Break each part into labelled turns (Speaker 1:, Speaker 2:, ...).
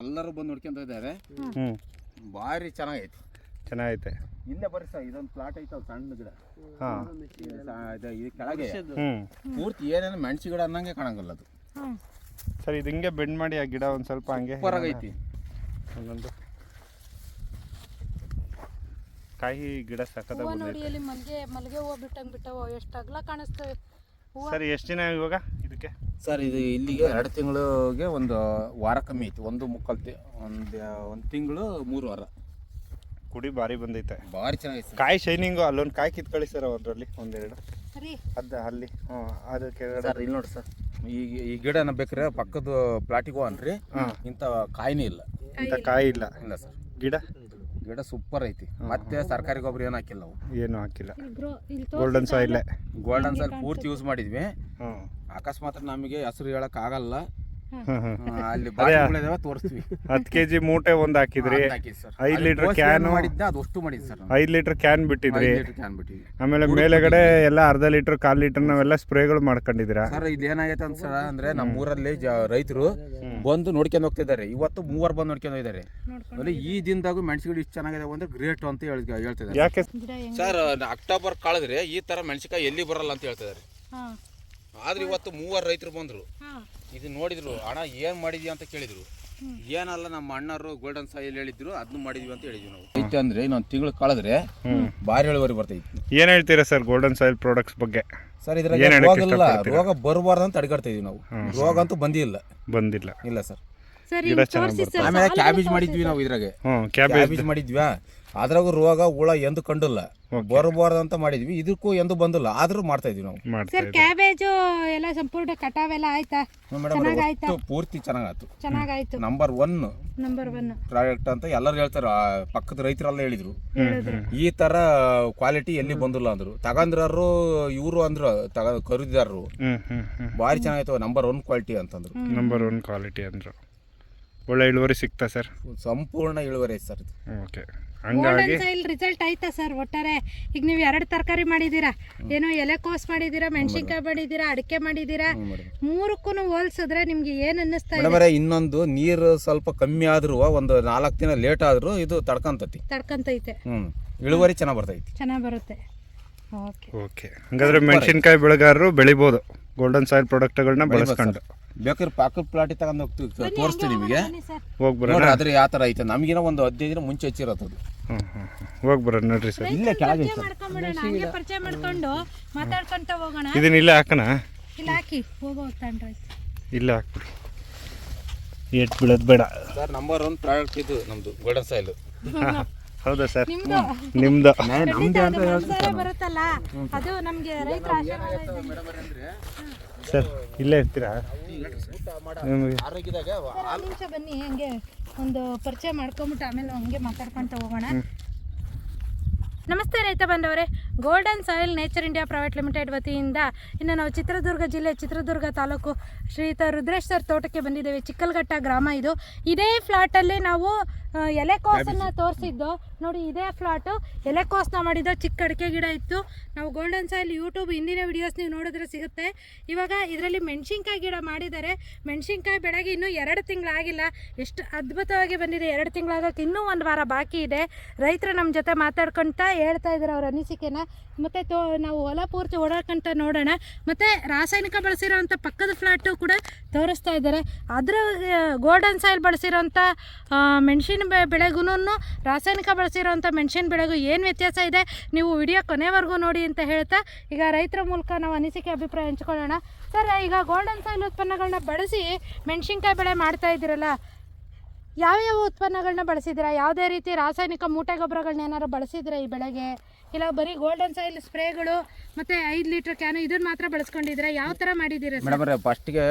Speaker 1: ಎಲ್ಲರೂ ಬಂದು ನೋಡ್ಕೊಂತ ಇದ್ದಾರೆ.
Speaker 2: ಹ್ಞೂ
Speaker 1: ಭಾರಿ ಚೆನ್ನಾಗೈತಿ.
Speaker 2: ಚೆನ್ನಾಗೈತೆ.
Speaker 1: ಇಲ್ಲೇ ಬರ್ರಿ ಸರ್ ಇದೊಂದು ಪ್ಲಾಟ್ ಐತೆ ಸಣ್ಣ ಗಿಡ.
Speaker 2: ಹಾಂ.
Speaker 1: ಇದು ಕೆಳಗೆ.
Speaker 2: ಹ್ಞೂ
Speaker 1: ಪೂರ್ತಿ ಏನೇನು ಮೆಣಸು ಗಿಡ ಅನ್ನಂಗೆ ಕಾಣಂಗಿಲ್ಲ ಅದು.
Speaker 2: ಸರ್ ಇದು ಹಿಂಗೆ ಬೆಂಡ್ ಮಾಡಿ ಆ ಗಿಡ ಒಂದು ಸ್ವಲ್ಪ ಹಂಗೆ
Speaker 1: ಹೊರಗೈತಿ
Speaker 2: ಒಂದೊಂದು. ಕಾಯಿ ಗಿಡ
Speaker 3: ಸಕದ ನೋಡಿ ಮಲ್ಗೆ ಮಲ್ಗೆ ಹೂವು ಬಿಟ್ಟಂಗೆ ಬಿಟ್ಟವು ಎಷ್ಟು ಅಗಲ ಕಾಣಿಸ್ತವೆ
Speaker 2: ಸರ್ ಎಷ್ಟು ದಿನ ಇವಾಗ? ಇದಕ್ಕೆ?
Speaker 1: ಸರ್ ಇದು ಇಲ್ಲಿಗೆ ಎರಡು ತಿಂಗಳಿಗೆ ಒಂದು ವಾರ ಕಮ್ಮಿ ಐತಿ. ಒಂದು ಮುಕ್ಕಾಲು ತಿ ಒಂದು ಒಂದು ತಿಂಗಳು ಮೂರು ವಾರ.
Speaker 2: ಕುಡಿ ಭಾರಿ ಬಂದೈತೆ.
Speaker 1: ಭಾರಿ ಚೆನ್ನಾಗಿತ್ತು ಸರ್.
Speaker 2: ಕಾಯಿ ಶೈನಿಂಗು ಅಲ್ಲೊಂದು ಕಾಯಿ ಕಿತ್ಕೊಳ್ಳಿ ಸರ್ ಅದರಲ್ಲಿ ಒಂದೆರಡು. ಅದ ಅಲ್ಲಿ ಹ್ಞೂ ಅದು ಕೆಳಗಡೆ.
Speaker 1: ಸರ್ ಇಲ್ಲಿ ನೋಡಿ ಸರ್. ಈ ಈ ಗಿಡನ ಬೇಕ್ರೆ ಪಕ್ಕದ ಪ್ಲಾಟಿಗೆ ಹೋಗನ್ರಿ
Speaker 2: ಹಾಂ
Speaker 1: ಇಂಥ ಕಾಯಿನೇ ಇಲ್ಲ.
Speaker 2: ಇಂಥ ಕಾಯಿ ಇಲ್ಲ.
Speaker 1: ಇಲ್ಲ ಸರ್.
Speaker 2: ಗಿಡ?
Speaker 1: ಗಿಡ ಸೂಪರ್ ಐತಿ. ಮತ್ತೆ ಸರ್ಕಾರಿ ಗೊಬ್ಬರ ಏನು ಹಾಕಿಲ್ಲ ನಾವು
Speaker 2: ಏನು ಹಾಕಿಲ್ಲ. ಗೋಲ್ಡನ್ ಸಾಯಿಲ್
Speaker 1: ಗೋಲ್ಡನ್ ಸಾಯಿಲ್ ಪೂರ್ತಿ ಯೂಸ್ ಮಾಡಿದ್ವಿ.
Speaker 2: ಹ್ಞೂ
Speaker 1: ಅಕಸ್ಮಾತ್ ನಮಗೆ ಹೆಸರು ಹೇಳಕ್ ಆಗಲ್ಲ.
Speaker 2: ಹ್ಞೂ ಹ್ಞೂ
Speaker 1: ಆ, ಅಲ್ಲಿ ತೋರಿಸ್ತೀವಿ.
Speaker 2: ಹತ್ತು ಕೆ ಜಿ ಮೂಟೆ ಒಂದು ಹಾಕಿದ್ರಿ. ಐದು ಲೀಟ್ರ್ ಕ್ಯಾನು?
Speaker 1: ಮಾಡಿದ್ದೆ ಅದು ಅಷ್ಟು ಮಾಡಿದ್ ಸರ್.
Speaker 2: ಐದು ಲೀಟ್ರ್ ಕ್ಯಾನ್ ಬಿಟ್ಟಿದ್ರಿ.
Speaker 1: ಕ್ಯಾನ್ ಬಿಟ್ಟಿದ್ವಿ.
Speaker 2: ಆಮೇಲೆ ಮೇಲೆಗಡೆ ಎಲ್ಲ ಅರ್ಧ ಲೀಟರ್ ಕಾಲ್ ಲೀಟರ್ ನಾವೆಲ್ಲ ಸ್ಪ್ರೇಗಳು ಮಾಡ್ಕೊಂಡಿದ್ದೀರಾ?
Speaker 1: ಸರ್ ಇದು ಏನಾಗೈತೆ ಅಂತ ಸರ್ ಅಂದ್ರೆ ನಮ್ಮೂರಲ್ಲಿ ರೈತರು ಬಂದು ನೋಡ್ಕೊಂಡು ಹೋಗ್ತಿದ್ದಾರೆ. ಇವತ್ತು ಮೂವರು ಬಂದು ನೋಡ್ಕೊಂಡು ಹೋಗಿದ್ದಾರೆ. ಅಂದ್ರೆ ಈ ದಿನದಾಗೂ ಮೆಣಸಿನಕಾಯಿ ಇಷ್ಟು ಚೆನ್ನಾಗಿದೆ ಅಂದ್ರೆ ಗ್ರೇಟ್ ಅಂತ ಹೇಳ್- ಹೇಳ್ತಿದ್ದಾರೆ.
Speaker 2: ಯಾಕೆ?
Speaker 1: ಸರ್ ಅಕ್ಟೋಬರ್ ಕಳೆದ್ರೆ ಈ ತರ ಮೆಣಸಿನಕಾಯಿ ಎಲ್ಲಿ ಬರಲ್ಲ ಅಂತ ಹೇಳ್ತಿದ್ದಾರೆ.
Speaker 3: ಹಾಂ.
Speaker 1: ಆದ್ರೆ ಇವತ್ತು ಮೂವರು ರೈತರು ಬಂದ್ರು.
Speaker 3: ಹಾಂ.
Speaker 1: ಇದು ನೋಡಿದ್ರು ಅಣ್ಣ ಏನ್ ಮಾಡಿದ್ಯಾ? ಅಂತ ಕೇಳಿದ್ರು. ಏನಲ್ಲ ನಮ್ಮ ಅಣ್ಣರು ಗೋಲ್ಡನ್ ಸಾಯಿಲ್ ಹೇಳಿದ್ರು ಅದನ್ನ ಮಾಡಿದ್ವಿ ಅಂತ ಹೇಳಿದ್ವಿ ನಾವು. ಐತೆ ಅಂದ್ರೆ ಇನ್ನೊಂದು ತಿಂಗಳು ಕಳೆದ್ರೆ ಭಾರಿ ಇಳುವರಿ ಬರ್ತೈತಿ.
Speaker 2: ಏನ್ ಹೇಳ್ತೀರಾ ಸರ್ ಗೋಲ್ಡನ್ ಸಾಯಿಲ್ ಪ್ರಾಡಕ್ಟ್ಸ್ ಬಗ್ಗೆ?
Speaker 1: ಸರ್ ಇದ್ರಾಗ
Speaker 2: ಏನ್
Speaker 1: ರೋಗ ಇಲ್ಲ ರೋಗ ಬರಬಾರ್ದು ಅಂತ ತಡೆಗಟ್ತಾ ಇದೀವಿ ನಾವು. ರೋಗ ಅಂತೂ ಬಂದಿಲ್ಲ.
Speaker 2: ಬಂದಿಲ್ಲ.
Speaker 1: ಇಲ್ಲ ಸರ್. ಆಮೇಲೆ ಕ್ಯಾಬೇಜ್ ಮಾಡಿದ್ವಿ ನಾವು ಇದ್ರಾಗೆ.
Speaker 2: ಹ್ಞೂ ಕ್ಯಾಬೇಜ್
Speaker 1: ಕ್ಯಾಬೇಜ್ ಮಾಡಿದ್ವಿ ಅದ್ರಾಗೂ ರೋಗ ಹುಳ ಎಂದು ಕಂಡಿಲ್ಲ. ಬರಬಾರ್ದು ಅಂತ ಮಾಡಿದ್ವಿ. ಇದಕ್ಕೂ ಎಂದು ಬಂದಿಲ್ಲ. ಆದ್ರೂ ಮಾಡ್ತಾ ಇದೀವಿ ನಾವು.
Speaker 2: ಮಾಡ್ತಾ
Speaker 3: ಸರ್ ಕ್ಯಾಬೇಜು ಎಲ್ಲ ಸಂಪೂರ್ಣ ಕಟಾವೆಲ್ಲ ಆಯ್ತಾ?
Speaker 1: ಮೇಡಮ್
Speaker 3: ಚೆನ್ನಾಗಾಯ್ತಾ?
Speaker 1: ಒಟ್ಟು ಪೂರ್ತಿ ಚೆನ್ನಾಗಾಯ್ತು.
Speaker 3: ಚೆನ್ನಾಗಾಯ್ತು.
Speaker 1: Number one
Speaker 3: number one
Speaker 1: product ಅಂತ ಎಲ್ಲರೂ ಹೇಳ್ತಾರೆ. ಆ ಪಕ್ಕದ ರೈತರೆಲ್ಲ ಹೇಳಿದ್ರು.
Speaker 3: ಹೇಳಿದ್ರು
Speaker 1: ಈ ತರ ಕ್ವಾಲಿಟಿ ಎಲ್ಲಿ ಬಂದಿಲ್ಲ ಅಂದ್ರು. ತಗಂದ್ರರು ಇವರು ಅಂದ್ರು ತಗ ಖರೀದಿದಾರರು.
Speaker 2: ಹ್ಮ್
Speaker 1: ಭಾರಿ ಚೆನ್ನಾಗಿತ್ತು. ನಂಬರ್ ಒನ್ ಕ್ವಾಲಿಟಿ ಅಂತಂದ್ರು.
Speaker 2: ನಂಬರ್ ಒನ್ ಕ್ವಾಲಿಟಿ ಅಂದರು. ಒಳ್ಳೆ ಇಳುವರಿ ಸಿಗ್ತಾ ಸರ್
Speaker 1: ಸಂಪೂರ್ಣ ಇಳುವರಿ ಐತೆ ಸರ್ ಇದು
Speaker 2: ಓಕೆ ಹಂಗಾಗಿ
Speaker 3: ಸೈಲ್ ರಿಸಲ್ಟ್ ಆಯ್ತಾ ಸರ್ ಒಟ್ಟಾರೆ ಈಗ ನೀವು ಎರಡು ತರಕಾರಿ ಮಾಡಿದ್ದೀರಾ? ಏನೋ ಎಲೆಕೋಸ್ ಮಾಡಿದ್ದೀರಾ ಮೆಣಸಿನ್ಕಾಯಿ ಮಾಡಿದ್ದೀರಾ ಅಡಿಕೆ ಮಾಡಿದ್ದೀರಾ? ಮೂರಕ್ಕೂ ಹೋಲ್ಸಿದ್ರೆ ನಿಮ್ಗೆ ಏನ್ ಅನ್ನಿಸ್ತಾ ಇದೆ?
Speaker 1: ಇನ್ನೊಂದು ನೀರು ಸ್ವಲ್ಪ ಕಮ್ಮಿ ಆದ್ರೂ ಒಂದು ನಾಲ್ಕು ದಿನ ಲೇಟ್ ಆದ್ರೂ ಇದು ತಡ್ಕಂತತಿ.
Speaker 3: ತಡ್ಕಂತೈತೆ.
Speaker 1: ಹ್ಮ್. ಇಳುವರಿ ಚೆನ್ನಾಗಿ ಬರ್ತೈತಿ.
Speaker 3: ಚೆನ್ನಾಗಿ ಬರುತ್ತೆ. ಓಕೆ
Speaker 2: ಓಕೆ ಹಂಗಾದ್ರೆ ಮೆಣಸಿನ್ಕಾಯಿ ಬೆಳೆಗಾರರು ಬೆಳಿಬೋದು. ಗೋಲ್ಡನ್ ಸಾಯಿಲ್ ಪ್ರಾಡಕ್ಟ್ಗಳನ್ನ ಬಳಸ್ಕೊಂಡು.
Speaker 1: ಬೇಕಾದ್ರೆ ಪಾಕದ ಪ್ಲಾಟಿ ತಗೊಂಡು ಹೋಗ್ತೀವಿ ತೋರಿಸ್ತೀವಿ ನಿಮಗೆ.
Speaker 3: ಆದ್ರೆ
Speaker 2: ಹೋಗಿ ಬರೋಣ
Speaker 1: ಅದ್ರ ಯಾವ ಥರ ಐತೆ? ನಮಗಿನ ಒಂದು ಹದಿನೈದು ದಿನ ಮುಂಚೆ ಹಚ್ಚಿರೋದು ಅದು.
Speaker 2: ಹ್ಞೂ ಹ್ಞೂ ಹೋಗಿ ಬರೋಣ ನೋಡ್ರಿ ಸರ್.
Speaker 1: ಇಲ್ಲೇ ಕೆಳಗೆ
Speaker 3: ಪರಿಚಯ ಮಾಡ್ಕೊಂಬಿಡೋಣ ಹಂಗೆ ಪರಿಚಯ ಮಾಡ್ಕೊಂಡು ಮಾತಾಡ್ಕೊಂತ ಹೋಗೋಣ.
Speaker 2: ಇದನ್ನ ಇಲ್ಲೇ ಹಾಕೋಣ?
Speaker 3: ಇಲ್ಲ ಹಾಕಿ. ಹೋಗೋ ತಂಡ್ರಿ
Speaker 2: ಇಲ್ಲೇ ಹಾಕ್ಬಿಡಿ. ಏಟ್ ಬೀಳೋದು ಬೇಡ.
Speaker 1: ಸರ್ ನಂಬರ್ ಒನ್ ಪ್ರಾಡಕ್ಟ್ ಇದು ನಮ್ಮದು ಗೋಲ್ಡನ್ ಸಾಯಿಲ್
Speaker 2: ಹೌದಾ ಸರ್?
Speaker 3: ನಿಮ್ದು? ಬರುತ್ತಲ್ಲ? ಅದು ನಮಗೆ ರೈತರ
Speaker 2: ಸರ್ ಇಲ್ಲೇ ಇರ್ತೀರಾ? ನಿಮಗೆ?
Speaker 3: ಬನ್ನಿ ಹಂಗೆ ಒಂದು ಪರಿಚಯ ಮಾಡ್ಕೊಂಬಿಟ್ಟು ಆಮೇಲೆ ಹಂಗೆ ಮಾತಾಡ್ಕೊಂತ ಹೋಗೋಣ. ನಮಸ್ತೆ ರೈತ ಬಂದವರೇ golden soil nature India private limited ವತಿಯಿಂದ ಇನ್ನು ನಾವು ಚಿತ್ರದುರ್ಗ ಜಿಲ್ಲೆ ಚಿತ್ರದುರ್ಗ ತಾಲೂಕು ಶ್ರೀಯುತ ರುದ್ರೇಶ್ ಸರ್ ತೋಟಕ್ಕೆ ಬಂದಿದ್ದೇವೆ. ಚಿಕ್ಕಲ್ಘಟ್ಟ ಗ್ರಾಮ ಇದು. ಇದೇ ಫ್ಲಾಟಲ್ಲಿ ನಾವು ಎಲೆಕೋಸನ್ನು ತೋರಿಸಿದ್ದು. ನೋಡಿ ಇದೇ ಫ್ಲಾಟು ಎಲೆಕೋಸನ್ನ ಮಾಡಿದ್ದು ಚಿಕ್ಕ ಅಡಿಕೆ ಗಿಡ ಇತ್ತು. ನಾವು ಗೋಲ್ಡನ್ ಸಾಯಿಲ್ ಯೂಟ್ಯೂಬ್ ಹಿಂದಿನ ವಿಡಿಯೋಸ್ ನೀವು ನೋಡಿದ್ರೆ ಸಿಗುತ್ತೆ. ಇವಾಗ ಇದರಲ್ಲಿ ಮೆಣಸಿನ್ಕಾಯಿ ಗಿಡ ಮಾಡಿದ್ದಾರೆ. ಮೆಣಸಿನ್ಕಾಯಿ ಬೆಳಗ್ಗೆ ಇನ್ನೂ ಎರಡು ತಿಂಗಳಾಗಿಲ್ಲ. ಎಷ್ಟು ಅದ್ಭುತವಾಗಿ ಬಂದಿದೆ. ಎರಡು ತಿಂಗಳಾಗಕ್ಕೆ ಇನ್ನೂ ಒಂದು ವಾರ ಬಾಕಿ ಇದೆ. ರೈತರು ನಮ್ಮ ಜೊತೆ ಮಾತಾಡ್ಕೊಂತ ಹೇಳ್ತಾ ಇದ್ದಾರೆ ಅವ್ರ ಅನಿಸಿಕೆನ. ಮತ್ತು ತೋ, ನಾವು ಹೊಲ ಪೂರ್ತಿ ಓಡಾಡ್ಕೊಂತ ನೋಡೋಣ. ಮತ್ತು ರಾಸಾಯನಿಕ ಬಳಸಿರೋವಂಥ ಪಕ್ಕದ ಫ್ಲಾಟು ಕೂಡ ತೋರಿಸ್ತಾ ಇದ್ದಾರೆ ಅದರ ಗೋಲ್ಡನ್ ಸಾಯಿಲ್ ಬಳಸಿರೋಂಥ ಮೆಣಸಿನ ಬೆಳೆಗೂ ರಾಸಾಯನಿಕ ಬಳಸಿರೋಂಥ ಮೆಣಸಿನ ಬೆಳೆಗೂ ಏನು ವ್ಯತ್ಯಾಸ ಇದೆ? ನೀವು ವಿಡಿಯೋ ಕೊನೆವರೆಗೂ ನೋಡಿ ಅಂತ ಹೇಳ್ತಾ, ಈಗ ರೈತರ ಮೂಲಕ ನಾವು ಅನಿಸಿಕೆ ಅಭಿಪ್ರಾಯ ಹಂಚ್ಕೊಳ್ಳೋಣ. ಸರ್, ಈಗ ಗೋಲ್ಡನ್ ಸಾಯಿಲ್ ಉತ್ಪನ್ನಗಳನ್ನ ಬಳಸಿ ಮೆಣಸಿನ್ಕಾಯಿ ಬೆಳೆ ಮಾಡ್ತಾ ಇದ್ದೀರಲ್ಲ ಯಾವ್ಯಾವ ಉತ್ಪನ್ನಗಳನ್ನ ಬಳಸಿದ್ದೀರಾ? ಯಾವುದೇ ರೀತಿ ರಾಸಾಯನಿಕ ಮೂಟೆ ಗೊಬ್ಬರಗಳನ್ನ ಏನಾದ್ರು ಬಳಸಿದ್ದೀರಾ ಈ ಬೆಳೆಗೆ? ಇಲ್ಲ ಬರೀ ಗೋಲ್ಡನ್ ಸಾಯಿಲ್ ಸ್ಪ್ರೇಗಳು ಮತ್ತೆ ಐದು ಲೀಟರ್ ಕ್ಯಾನು ಇದನ್ನ ಮಾತ್ರ ಬಳಸ್ಕೊಂಡಿದ್ದೀರಾ? ಯಾವ ಥರ ಮಾಡಿದ್ದೀರಾ
Speaker 1: ಮೇಡಮ್ ಫಸ್ಟ್ಗೆ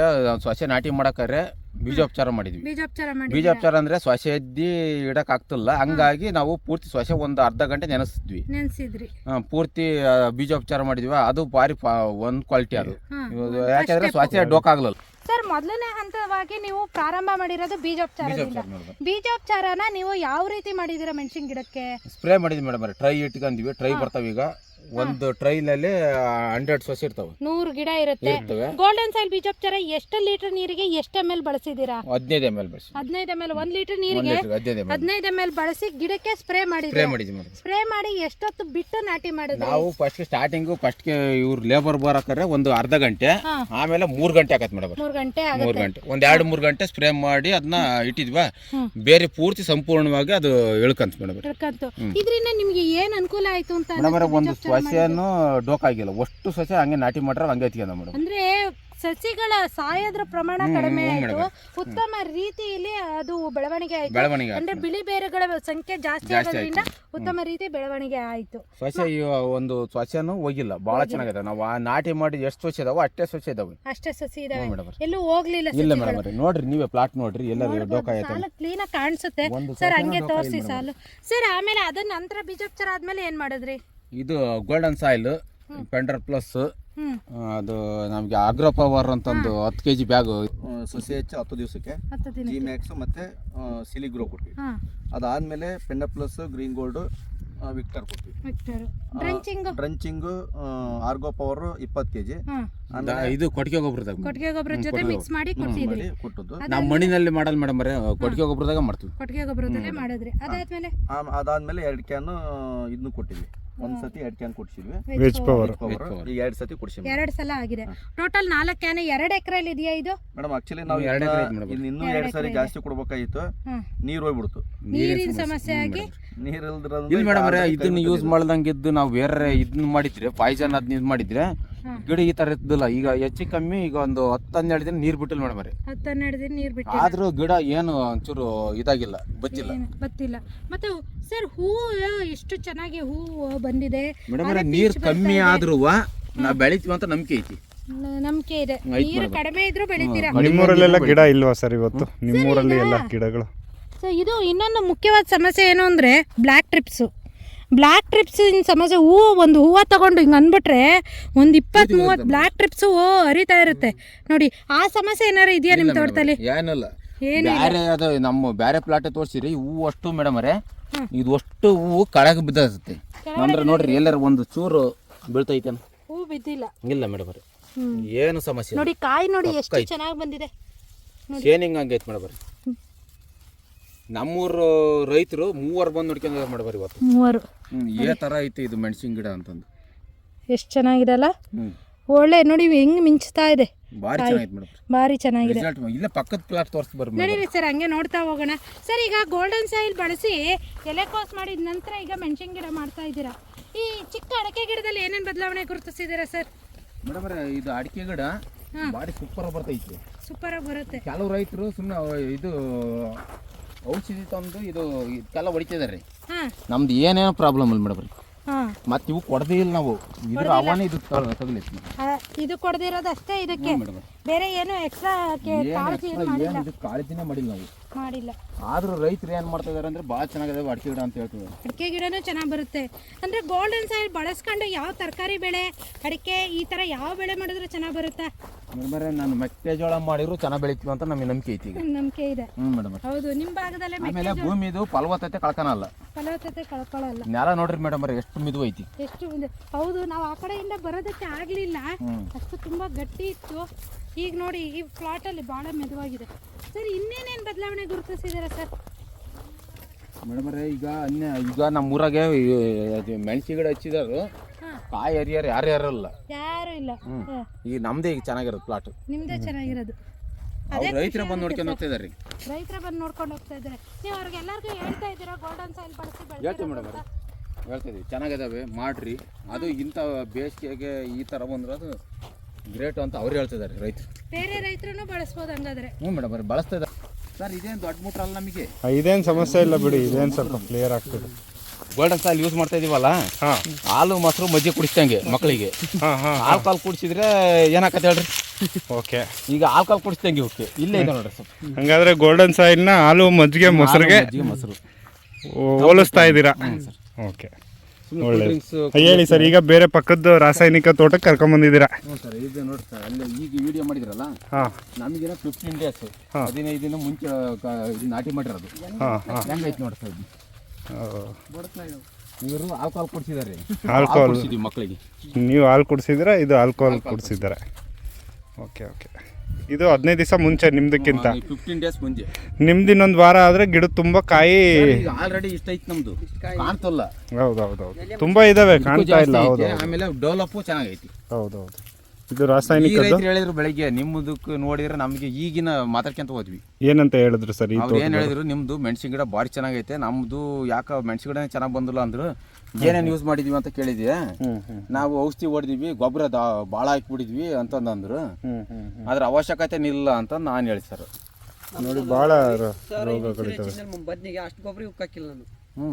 Speaker 1: ಸೊಸೆ ನಾಟಿ ಮಾಡಕ್ಕಾರೆ ಬೀಜೋಪಚಾರ ಮಾಡಿದ್ವಿ.
Speaker 3: ಬೀಜೋಪಚಾರ ಮಾಡಿ
Speaker 1: ಬೀಜೋಪಚಾರ ಅಂದ್ರೆ ಸೊಸೆ ಎದ್ದಿ ಇಡಕ್ ಆಗ್ತಿಲ್ಲ ಹಂಗಾಗಿ ನಾವು ಪೂರ್ತಿ ಸೊಸೆ ಒಂದು ಅರ್ಧ ಗಂಟೆ ನೆನೆಸಿದ್ವಿ.
Speaker 3: ನೆನೆಸಿದ್ರಿ.
Speaker 1: ಪೂರ್ತಿ ಬೀಜೋಪಚಾರ ಮಾಡಿದ್ವಿ. ಅದು ಭಾರಿ ಒಂದು ಕ್ವಾಲಿಟಿ ಅದು. ಯಾಕಂದ್ರೆ ಸೊಸೆ ಡೋಕಾಗ್ಲಲ್ಲ
Speaker 3: ಸರ್ ಮೊದಲನೇ ಹಂತವಾಗಿ ನೀವು ಪ್ರಾರಂಭ ಮಾಡಿರೋದು ಬೀಜೋಪಚಾರದಿಂದ.
Speaker 1: ಬೀಜೋಪಚಾರ
Speaker 3: ಬೀಜೋಪಚಾರನ ನೀವು ಯಾವ ರೀತಿ ಮಾಡಿದೀರಾ ಮೆಣಸಿನ ಗಿಡಕ್ಕೆ?
Speaker 1: ಸ್ಪ್ರೇ ಮಾಡಿದ್ವಿ ಮೇಡಮ್ ಟ್ರೈ ಇಟ್ಕೊಂಡಿವಿ ಟ್ರೈ ಬರ್ತಾವ ಈಗ ಒಂದು ಟ್ರೈನಲ್ಲಿ ಹಂಡ್ರೆಡ್ ಸಸಿ ಇರ್ತವೆ.
Speaker 3: ನೂರು ಗಿಡ ಇರುತ್ತೆ.
Speaker 1: ಇರ್ತವೆ.
Speaker 3: ಗೋಲ್ಡನ್ ಸಾಯಿಲ್ ಬೀಜೋಪಚಾರ ಎಷ್ಟು ಲೀಟರ್ ನೀರಿಗೆ ಎಷ್ಟು ಎಂ ಎಲ್ ಬಳಸಿದೀರಾ?
Speaker 1: ಹದಿನೈದು ಎಂ ಎಲ್ ಬಳಸಿ.
Speaker 3: ಹದಿನೈದು ಎಂ ಎಲ್ ಒಂದು ಲೀಟರ್ ನೀರಿಗೆ
Speaker 1: ಹದಿನೈದು ಎಂ ಎಲ್
Speaker 3: ಹದಿನೈದು ಎಂ ಎಲ್ ಬಳಸಿ ಗಿಡಕ್ಕೆ ಸ್ಪ್ರೇ
Speaker 1: ಸ್ಪ್ರೇ
Speaker 3: ಮಾಡಿದ್ರೆ
Speaker 1: ಮಾಡಿದ್ವಿ ಮೇಡಮ್.
Speaker 3: ಸ್ಪ್ರೇ ಮಾಡಿ ಎಷ್ಟೊತ್ತು ಬಿಟ್ಟು ನಾಟಿ ಮಾಡಿದ್ರಿ?
Speaker 1: ನಾವು ಫಸ್ಟ್ ಸ್ಟಾರ್ಟಿಂಗ್ ಫಸ್ಟ್ ಇವ್ರು ಲೇಬರ್ ಬರಕರೆ ಒಂದು ಅರ್ಧ ಗಂಟೆ ಆಮೇಲೆ ಮೂರು ಗಂಟೆ ಆಗತ್ತೆ ಮೇಡಮ್
Speaker 3: ಮೂರು ಗಂಟೆ
Speaker 1: ಮೂರು ಗಂಟೆ. ಒಂದ್ ಎರಡು ಮೂರು ಗಂಟೆ ಸ್ಪ್ರೇ ಮಾಡಿ ಅದನ್ನ ಇಟ್ಟಿದ್ವಾ? ಬೇರೆ ಪೂರ್ತಿ ಸಂಪೂರ್ಣವಾಗಿ ಅದು ಇಳ್ಕಂತ ಮೇಡಮ್
Speaker 3: ಇಳ್ಕಂತು. ಇದರಿಂದ ನಿಮ್ಗೆ ಏನ್ ಅನುಕೂಲ ಆಯ್ತು ಅಂತ
Speaker 1: ಒಂದು? ಸಸ್ಯನು ಡೋಕಾಗಿಲ್ಲ. ಅಷ್ಟು ಸಸ್ಯ ಹಂಗೆ ನಾಟಿ ಮಾಡ್ರೆ ಹಂಗೆ ಎತ್ಕೊಂಡ ಮೇಡಮ್
Speaker 3: ಅಂದ್ರೆ ಸಸಿಗಳ ಸಾಯೋದ್ರ ಪ್ರಮಾಣ ಕಡಿಮೆ ಆಯ್ತು. ಉತ್ತಮ ರೀತಿಯಲ್ಲಿ ಅದು ಬೆಳವಣಿಗೆ ಆಯ್ತು.
Speaker 1: ಬೆಳವಣಿಗೆ
Speaker 3: ಅಂದ್ರೆ ಬಿಳಿ ಬೇರುಗಳ ಸಂಖ್ಯೆ ಜಾಸ್ತಿ ಆಗೋದ್ರಿಂದ ಉತ್ತಮ ರೀತಿ ಬೆಳವಣಿಗೆ ಆಯ್ತು.
Speaker 1: ಸಸ್ಯ ಈ ಒಂದು ಸಸ್ಯನು ಹೋಗಿಲ್ಲ. ಬಹಳ ಚೆನ್ನಾಗಿದೆ. ನಾವು ಆ ನಾಟಿ ಮಾಡಿ ಎಷ್ಟು ಸಸ್ಯ ಇದಾವೋ ಅಷ್ಟೇ ಸಸ್ಯ ಇದಾವೆ.
Speaker 3: ಅಷ್ಟೇ ಸಸಿ ಇದಾವೆ.
Speaker 1: ಮೇಡಮ್
Speaker 3: ಎಲ್ಲೂ ಹೋಗ್ಲಿಲ್ಲ
Speaker 1: ಇಲ್ಲ ಮೇಡಮ್ ನೋಡ್ರಿ ನೀವೇ ಪ್ಲಾಟ್ ನೋಡ್ರಿ. ಎಲ್ಲ ಡೋಕ ಆಯ್ತು
Speaker 3: ಸಾಲು ಕ್ಲೀನ್ ಆಗಿ ಕಾಣಿಸುತ್ತೆ. ಸರ್ ಹಂಗೆ ತೋರಿಸಿ ಸಾಲು. ಸರ್ ಆಮೇಲೆ ಅದನ್ನ ನಂತರ ಬೀಜೋಪಚಾರ ಆದ್ಮೇಲೆ ಏನ್ ಮಾಡಿದ್ರಿ?
Speaker 1: ಇದು ಗೋಲ್ಡನ್ ಸಾಯಿಲ್ ಪೆಂಡರ್ ಪ್ಲಸ್ ಅದು ನಮಗೆ ಅಗ್ರೋ ಪವರ್ ಅಂತ ಒಂದು ಹತ್ತು ಕೆ ಜಿ
Speaker 4: ಸಸಿ ಹೆಚ್ಚು ಹತ್ತು ದಿವಸಕ್ಕೆ. ಜಿ ಮ್ಯಾಕ್ಸ್ ಮತ್ತೆ ಸಿಲಿಗ್ರೋ ಕೊಟ್ವಿ.
Speaker 3: ಕೊಟ್ಟಿವಿ
Speaker 4: ಅದಾದ್ಮೇಲೆ ಪೆಂಡರ್ ಪ್ಲಸ್ ಗ್ರೀನ್ ಗೋಲ್ಡ್ ವಿಕ್ಟರ್ ಕೊಡ್ತೀವಿ
Speaker 3: ವಿಕ್ಟರ್ ಡ್ರಂಚಿಂಗ್
Speaker 4: ಡ್ರಂಚಿಂಗ್ ಆರ್ಗೋ ಪವರ್ ಇಪ್ಪತ್ತು
Speaker 1: ಕೆಜಿ ಇದು ಕೊಟ್ಟಿಗೆ ಗೊಬ್ಬರದಾಗ
Speaker 3: ಕೊಟ್ಟಿಗೆ ಗೊಬ್ಬರದ ಜೊತೆ ಮಿಕ್ಸ್ ಮಾಡಿ ಕೊಟ್ಟಿದ್ರಿ
Speaker 4: ಕೊಟ್ಟದ್ದು.
Speaker 1: ನಮ್ಮ ಮಣ್ಣಿನಲ್ಲಿ ಮಾಡಲ್ಲ ಮೇಡಮ್ ಅವರೇ ಕೊಟ್ಟಿಗೆ ಗೊಬ್ಬರದಾಗ ಮಾಡ್ತೀವಿ.
Speaker 3: ಕೊಟ್ಟಿಗೆ ಗೊಬ್ಬರದಲ್ಲೇ ಮಾಡಿದ್ರಿ. ಅದಾದ್ಮೇಲೆ?
Speaker 4: ಎರಡ್ ಅದಾದ್ಮೇಲೆ ಎರಡು ಕ್ಯಾನ್ ಇದನ್ನು ಕೊಟ್ಟಿದ್ವಿ. ಒಂದ್ ಸತಿ ಎರಡು ಕ್ಯಾನ್ ಕೊಡ್ಸಿದ್ವಿ.
Speaker 2: ವೆಜ್ ಪವರ್
Speaker 4: ಈ ಈಗ ಎರಡು ಸತಿ ಕೊಡ್ಸಿವಿ
Speaker 3: ಎರಡ್ ಸಲ ಆಗಿದೆ. ಟೋಟಲ್ ನಾಲ್ಕು ಕ್ಯಾನ್ ಎರಡು ಎಕರೆಲಿ ಇದೆಯಾ ಇದು?
Speaker 4: ಮೇಡಮ್ ಆಕ್ಚುಲಿ ನಾವು
Speaker 1: ಎರಡು ಎಕರೆ
Speaker 4: ಇನ್ನು ಇನ್ನೂ
Speaker 3: ಎರಡು
Speaker 4: ಸರಿ ಜಾಸ್ತಿ ಕೊಡ್ಬೇಕಾಗಿತ್ತು. ನೀರ್ ಹೋಗ್ಬಿಡ್ತು.
Speaker 3: ನೀರಿನ ಸಮಸ್ಯೆ ಆಗಿ
Speaker 4: ನೀರ್
Speaker 1: ಇಲ್ಲ ಮೇಡಮ್ ಅವರೇ ಇದನ್ನ ಯೂಸ್ ಮಾಡ್ದಂಗಿದ್ದು ನಾವು ಬೇರೆ ಇದನ್ನ ಮಾಡಿದ್ರೆ ಪಾಯ್ಸನ್ ಅದನ್ನ ಇದು ಮಾಡಿದ್ರೆ ಗಿಡ ಈ ತರ ಇದ್ದಿಲ್ಲ. ಈಗ ಹೆಚ್ಚು ಕಮ್ಮಿ ಈಗ ಒಂದು ಹತ್ತು ಹನ್ನೆರಡು ದಿನ ನೀರ್ ಬಿಟ್ಟಿಲ್ಲ ಮೇಡಮ್ ಅವರೇ.
Speaker 3: ಹತ್ತು ಹನ್ನೆರಡು ದಿನ ನೀರು ಬಿಟ್ಟು
Speaker 1: ಆದ್ರೂ ಗಿಡ ಏನು ಒಂಚೂರು ಇದಾಗಿಲ್ಲ ಬಚ್ಚಿಲ್ಲ.
Speaker 3: ಬತ್ತಿಲ್ಲ. ಮತ್ತೆ ಸರ್ ಹೂವು ಎಷ್ಟು ಚೆನ್ನಾಗಿ ಹೂ ಬಂದಿದೆ.
Speaker 1: ಮೇಡಮ್ ಅವರೇ ನೀರು ಕಮ್ಮಿ ಆದ್ರೂ ನಾವು ಬೆಳಿತೀವಿ ಅಂತ ನಂಬಿಕೆ ಐತಿ.
Speaker 3: ನ- ನಂಬಿಕೆ ಇದೆ. ನೀರು. ಕಡಿಮೆ ಇದ್ರೂ ಬೆಳಿತೀರಾ?
Speaker 2: ನಿಮ್ಮೂರಲ್ಲೆಲ್ಲ ಗಿಡ ಇಲ್ವಾ ಸರ್ ಇವತ್ತು? ನಿಮ್ಮೂರಲ್ಲಿ ಎಲ್ಲ ಗಿಡಗಳು?
Speaker 3: ಸೊ ಇದು ಇನ್ನೊಂದು ಮುಖ್ಯವಾದ ಸಮಸ್ಯೆ ಏನು ಅಂದರೆ ಬ್ಲ್ಯಾಕ್ ಟ್ರಿಪ್ಸು ಬ್ಲ್ಯಾಕ್ ಟ್ರಿಪ್ಸಿನ ಸಮಸ್ಯೆ ಹೂವು ಒಂದು ಹೂವು ತಗೊಂಡು ಹಿಂಗೆ ಅಂದ್ಬಿಟ್ರೆ ಒಂದು ಇಪ್ಪತ್ತು ಮೂವತ್ತು ಬ್ಲ್ಯಾಕ್ ಟ್ರಿಪ್ಸು ಹರಿತಾ ಇರುತ್ತೆ. ನೋಡಿ ಆ ಸಮಸ್ಯೆ ಏನಾರು ಇದೆಯಾ ನಿಮ್ಮ ತೋಟದಲ್ಲಿ?
Speaker 1: ಏನಿಲ್ಲ.
Speaker 3: ಏನು
Speaker 1: ಬ್ಯಾರೆ ಅದು ನಮ್ಮ ಬೇರೆ ಪ್ಲಾಟ್ ತೋರಿಸಿರಿ ಹೂವು ಅಷ್ಟು ಮೇಡಮ್ ಅರೇ ಇದು ಅಷ್ಟು ಹೂವು ಕೆಳಗೆ ಬಿದ್ದತ್ತೆ ಅಂದ್ರೆ ನೋಡ್ರಿ ಎಲ್ಲರ ಒಂದು ಚೂರು ಬೀಳ್ತೈತೆ
Speaker 3: ಹೂ ಬಿದ್ದಿಲ್ಲ.
Speaker 1: ಇಲ್ಲ ಮೇಡಮ್
Speaker 3: ಅರೇ
Speaker 1: ಏನು ಸಮಸ್ಯೆ
Speaker 3: ನೋಡಿ ಕಾಯಿ ನೋಡಿ ಎಷ್ಟು ಚೆನ್ನಾಗಿ ಬಂದಿದೆ.
Speaker 1: ಶೇನಿಂಗ್ ಹಂಗೈತೆ ಮೇಡಮ್ ಅವ್ರೆ. ನಮ್ಮೂರು ರೈತರು ಮೂವರು ಬಂದು ನೋಡ್ಕೊಂಡು ಮಾಡ್ಬಾರಿ ಇವತ್ತು.
Speaker 3: ಮೂವರು.
Speaker 1: ಹ್ಮ್ ಏ ಥರ ಐತೆ ಇದು ಮೆಣಸಿನ ಗಿಡ ಅಂತಂದು.
Speaker 3: ಎಷ್ಟು ಚೆನ್ನಾಗಿದೆ ಅಲ್ಲ ಒಳ್ಳೆ ನೋಡಿ ಹೆಂಗ್ ಮಿಂಚ್ತಾ ಇದೆ.
Speaker 1: ಭಾರಿ ಚೆನ್ನಾಗಿದೆ ಮೇಡಮ್.
Speaker 3: ಭಾರಿ ಚೆನ್ನಾಗಿದೆ.
Speaker 1: ರಿಸಲ್ಟ್ ಇಲ್ಲೇ ಪಕ್ಕದ ಪ್ಲಾಟ್ ತೋರಿಸಿ ಬರ್ರಿ
Speaker 3: ನಡೀರಿ ಸರ್ ಹಂಗೆ ನೋಡ್ತಾ ಹೋಗೋಣ. ಸರ್ ಈಗ ಗೋಲ್ಡನ್ ಸಾಯಿಲ್ ಬಳಸಿ ಎಲೆಕೋಸ್ ಮಾಡಿದ ನಂತರ ಈಗ ಮೆಣಸಿನ ಗಿಡ ಮಾಡ್ತಾ ಇದ್ದೀರಾ? ಈ ಚಿಕ್ಕ ಅಡಕೆ ಗಿಡದಲ್ಲಿ ಏನೇನು ಬದಲಾವಣೆ ಗುರುತಿಸಿದ್ದೀರಾ ಸರ್?
Speaker 1: ಮೇಡಮ್ ಇದು ಅಡಿಕೆ ಗಿಡ ಭಾರಿ ಸೂಪರ್ ಬರ್ತೈತಿ.
Speaker 3: ಸೂಪರಾಗಿ ಬರುತ್ತೆ.
Speaker 1: ಕೆಲವು ರೈತರು ಸುಮ್ಮನೆ ಇದು ಔಷಧಿ ತಂದು ಇದು ಇದಕ್ಕೆಲ್ಲ ಹೊಡಿತಿದಾರೆ
Speaker 3: ರೀ
Speaker 1: ನಮ್ದು ಏನೇನೋ ಪ್ರಾಬ್ಲಮ್ ಇಲ್ಲ ಮೇಡಮ್
Speaker 3: ರೀ
Speaker 1: ಮತ್ತೆ ಇವು ಕೊಡದೇ ಇಲ್ಲ ನಾವು. ಇದು
Speaker 3: ಇದು ಕೊಡದಿರೋದು ಅಷ್ಟೇ ಇದಕ್ಕೆ.
Speaker 1: ಮೇಡಮ್
Speaker 3: ಬೇರೆ ಏನು ಎಕ್ಸ್ಟ್ರಾ ಕಾಳಜಿ ಏನು ಮಾಡಿಲ್ಲ.
Speaker 1: ಏನು ಇದು ಕಾಳಜಿನೇ ಮಾಡಿಲ್ಲ ನಾವು
Speaker 3: ಮಾಡಿಲ್ಲ.
Speaker 1: ಆದ್ರೂ ರೈತರು ಏನು ಮಾಡ್ತಾ ಇದಾರೆ ಅಂದ್ರೆ ಭಾಳ ಚೆನ್ನಾಗಿದೆ ಅಡಿಕೆ ಗಿಡ ಅಂತ ಹೇಳ್ತಿದ್ದಾರೆ
Speaker 3: ಅಡಿಕೆ ಗಿಡನೂ ಚೆನ್ನಾಗಿ ಬರುತ್ತೆ. ಅಂದ್ರೆ ಗೋಲ್ಡನ್ ಸಾಯಿಲ್ ಬಳಸ್ಕೊಂಡು ಯಾವ ತರಕಾರಿ ಬೆಳೆ ಅಡಿಕೆ ಈ ತರ ಯಾವ ಬೆಳೆ ಮಾಡಿದ್ರೆ ಚೆನ್ನಾಗಿ ಬರುತ್ತೆ?
Speaker 1: ಮೇಡಮ್ ನಾನು ಮೆಕ್ಕೆಜೋಳ ಮಾಡಿದ್ರು ಚೆನ್ನಾಗಿ ಬೆಳಿತೀವಿ ಅಂತ ನಮಗೆ ನಂಬಿಕೆ ಐತಿ ಈಗ.
Speaker 3: ನಂಬಿಕೆ ಇದೆ.
Speaker 1: ಹ್ಞೂ ಮೇಡಮ್
Speaker 3: ಹೌದು ನಿಮ್ಮ ಭಾಗದಲ್ಲೇ
Speaker 1: ಆಮೇಲೆ ಭೂಮಿದು ಫಲವತ್ತತೆ ಕಳ್ಕೊಳಲ್ಲ.
Speaker 3: ಫಲವತ್ತತೆ ಕಳ್ಕೊಳ್ಳಲ್ಲ
Speaker 1: ನೆಲ ನೋಡ್ರಿ ಮೇಡಮ್ ಎಷ್ಟು ಮಿದು ಐತಿ
Speaker 3: ಎಷ್ಟು ಒಂದು ಹೌದು ನಾವು ಆ ಕಡೆಯಿಂದ ಬರೋದಕ್ಕೆ ಆಗಲಿಲ್ಲ. ಅಷ್ಟು ತುಂಬಾ ಗಟ್ಟಿ ಇತ್ತು. ಈಗ ನೋಡಿ ಈ ಪ್ಲಾಟಲ್ಲಿ ಬಹಳ ಮೆದುವಾಗಿದೆ. ಸರ್ ಇನ್ನೇನೇನು ಬದಲಾವಣೆ ಗುರುತಿಸಿದ್ದೀರಾ ಸರ್?
Speaker 1: ಮೇಡಮ್ ಈಗ ಅನ್ಯ ಈಗ ನಮ್ಮ ಊರಾಗೆ ಮೆಣಸಿ ಗಿಡ ಹಚ್ಚಿದಾರು. ಕಾಯಿ ಹರಿಯಾರು ಯಾರು ಯಾರಲ್ಲ
Speaker 3: ಯಾರು ಇಲ್ಲ.
Speaker 1: ಯಾರು
Speaker 3: ಹ,
Speaker 1: ಈಗ ನಮ್ದೇ ಈಗ ಚೆನ್ನಾಗಿರೋದು ಪ್ಲಾಟ್
Speaker 3: ನಿಮ್ದೇ ಚೆನ್ನಾಗಿರೋದು.
Speaker 1: ಅದೇ ರೈತರ ಬಂದು ನೋಡ್ಕೊಂಡು ಹೋಗ್ತಾ ಇದಾರೆ.
Speaker 3: ರೈತರ ಬಂದು ನೋಡ್ಕೊಂಡು ಹೋಗ್ತಾ ಇದ್ದಾರೆ ನೀವು ಅವ್ರಿಗೆಲ್ಲರಿಗೂ ಹೇಳ್ತಾ ಇದ್ದೀರಾ ಗೋಲ್ಡನ್ ಸಾಯಿಲ್ ಬಳಸಿ
Speaker 1: ಹೇಳ್ತೀವಿ
Speaker 3: ಮೇಡಮ್
Speaker 1: ಮೇಡಮ್ ಅವ್ರೆ ಚೆನ್ನಾಗಿದ್ದಾವೆ ಮಾಡಿರಿ ಚೆನ್ನಾಗಿದಾವೆ ಮಾಡ್ರಿ. ಅದು ಇಂಥ ಬೇಸಿಗೆಗೆ ಈ ಥರ ಬಂದ್ರೆ ಅದು ಗ್ರೇಟ್ ಅಂತ ಅವ್ರು ಹೇಳ್ತಿದ್ದಾರೆ ರೈತರು.
Speaker 3: ಬೇರೆ ರೈತರು ಬಳಸ್ಬೋದು ಹಂಗಾದ್ರೆ.
Speaker 1: ಹ್ಞೂ ಮೇಡಮ್ ಅವ್ರೆ ಬಳಸ್ತಾ ಇದ್ದಾರೆ ಸರ್ ಇದೇನು ದೊಡ್ಡ ಮುಟ್ರ ಅಲ್ಲ ನಮಗೆ?
Speaker 2: ಇದೇನು ಸಮಸ್ಯೆ ಇಲ್ಲ ಬಿಡಿ ಇದೇನು ಸ್ವಲ್ಪ ಕ್ಲಿಯರ್ ಆಗ್ತದೆ.
Speaker 1: ಗೋಲ್ಡನ್ ಸಾಯಿಲ್ ಯೂಸ್ ಮಾಡ್ತಾ ಇದೀವಲ್ಲ?
Speaker 2: ಹಾಂ.
Speaker 1: ಹಾಲು ಮೊಸರು ಮಜ್ಜಿಗೆ ಕುಡಿಸ್ದಂಗೆ ಮಕ್ಕಳಿಗೆ.
Speaker 2: ಹಾಂ ಹಾಂ
Speaker 1: ಹಾಲು ಕಾಲು ಕುಡಿಸಿದ್ರೆ ಏನಾಕತ್ತೆ ಹೇಳ್ರಿ?
Speaker 2: ಓಕೆ.
Speaker 1: ಈಗ ಹಾಲು ಕಾಲು ಕುಡಿಸ್ದಂಗೆ ಓಕೆ ಇಲ್ಲೇ ಇದೆ ನೋಡ್ರಿ ಸ್ವಲ್ಪ.
Speaker 2: ಹಂಗಾದ್ರೆ ಗೋಲ್ಡನ್ ಸಾಯಿಲ್ನ ಹಾಲು ಮಜ್ಜಿಗೆ ಮೊಸರಿಗೆ
Speaker 1: ಮೊಸರು.
Speaker 2: ಹೋಲಿಸ್ತಾ ಇದ್ದೀರಾ ಓಕೆ. ಒಳ್ಳೇದು ಹೇಳಿ ಸರ್ ಈಗ ಬೇರೆ ಪಕ್ಕದ ರಾಸಾಯನಿಕ ತೋಟಕ್ಕೆ ಕರ್ಕೊಂಬಂದಿದ್ದೀರಾ?
Speaker 1: ಹ್ಞೂ ಸರ್ ಇದು ನೋಡಿ ಸರ್ ಅಲ್ಲಿ ಈಗ ವಿಡಿಯೋ ಮಾಡಿದ್ರಲ್ಲ?
Speaker 2: ಹಾಂ.
Speaker 1: ನಮಗೇನ ಫಿಫ್ಟೀನ್ ಡೇಸ್
Speaker 2: ಹಾ.
Speaker 1: ಹದಿನೈದು ದಿನ ಮುಂಚೆ ಕ- ಇದು ನಾಟಿ ಮಾಡಿರೋದು.
Speaker 2: ಹಾಂ ಹಾಂ.
Speaker 1: ಹೆಂಗೈತೆ ನೋಡಿ ಸರ್ ಇದು? ಇವರು ಆಲ್ಕೋಹಾಲ್ ಕೊಡ್ಸಿದ್ದಾರೆ.
Speaker 2: ಆಲ್ಕೋಹಾಲ್
Speaker 1: ಮಕ್ಕಳಿಗೆ.
Speaker 2: ನೀವು ಹಾಲು ಕುಡಿಸಿದ್ದೀರಾ ಇದು ಆಲ್ಕೋಹಾಲ್ ಕುಡಿಸಿದ್ದಾರೆ? Okay okay. ಇದು ಹದಿನೈದು ದಿವಸ ಮುಂಚೆ ನಿಮ್ದಕ್ಕಿಂತ.
Speaker 1: ಫಿಫ್ಟೀನ್ ಡೇಸ್ ಮುಂಚೆ.
Speaker 2: ನಿಮ್ದು ಇನ್ನೊಂದು ವಾರ ಆದ್ರೆ ಗಿಡ ತುಂಬಾ ಕಾಯಿ
Speaker 1: ಆಲ್ರೆಡಿ ಇಷ್ಟ ಐತಿ ನಮ್ದು. ಕಾಣ್ತಲ್ಲ.
Speaker 2: ಹೌದು ಹೌದು ಹೌದು ತುಂಬ ಇದಾವೆ ಕಾಣ್ತಾ ಇಲ್ಲ ಹೌದು
Speaker 1: ಆಮೇಲೆ ಡೆವಲಪ್ ಚೆನ್ನಾಗೈತಿ.
Speaker 2: ಹೌದು ಹೌದು ಇದು
Speaker 1: ಈ ರೈತರು ಹೇಳಿದ್ರು ಬೆಳಿಗ್ಗೆ ನಿಮ್ಮದಕ್ಕೆ ನೋಡಿದ್ರೆ ನಮಗೆ ಈಗಿನ ಮಾತಾಡ್ಕೊಂತ ಹೋದ್ವಿ.
Speaker 2: ಏನಂತ ಹೇಳಿದ್ರು ಸರ್ ಈ
Speaker 1: ಅವ್ರು ಏನ್ ಹೇಳಿದ್ರು ನಿಮ್ದು ಮೆಣಸಿನ ಗಿಡ ಭಾರಿ ಚೆನ್ನಾಗೈತೆ ನಮ್ದು ಯಾಕ ಮೆಣಸಿನ ಗಿಡನೇ ಚೆನ್ನಾಗಿ ಬಂದಿಲ್ಲ ಅಂದ್ರು ಏನೇನ್ ಯೂಸ್ ಮಾಡಿದ್ವಿ ಅಂತ ಕೇಳಿದ್ವಿ.
Speaker 2: ಹ್ಮ್ ಹ್ಮ್
Speaker 1: ನಾವು ಔಷಧಿ ಹೊಡೆದಿವಿ ಗೊಬ್ಬರ ಭಾಳ ಹಾಕ್ಬಿಡಿದ್ವಿ ಅಂತಂದಂದ್ರು.
Speaker 2: ಹ್ಮ್ ಹ್ಮ್
Speaker 1: ಅದ್ರ ಅವಶ್ಯಕತೆ ಇಲ್ಲ ಅಂತ ನಾನು ಹೇಳಿ ಸರ್.
Speaker 2: ನೋಡಿ ಭಾಳ ರೋಗಗಳಿದ್ದಾವೆ
Speaker 5: ಬದ್ನಿಗೆ ಅಷ್ಟು ಗೊಬ್ಬರ ಉಕ್ಕಾಕಿಲ್ಲ ನಾನು.
Speaker 1: ಹ್ಞೂ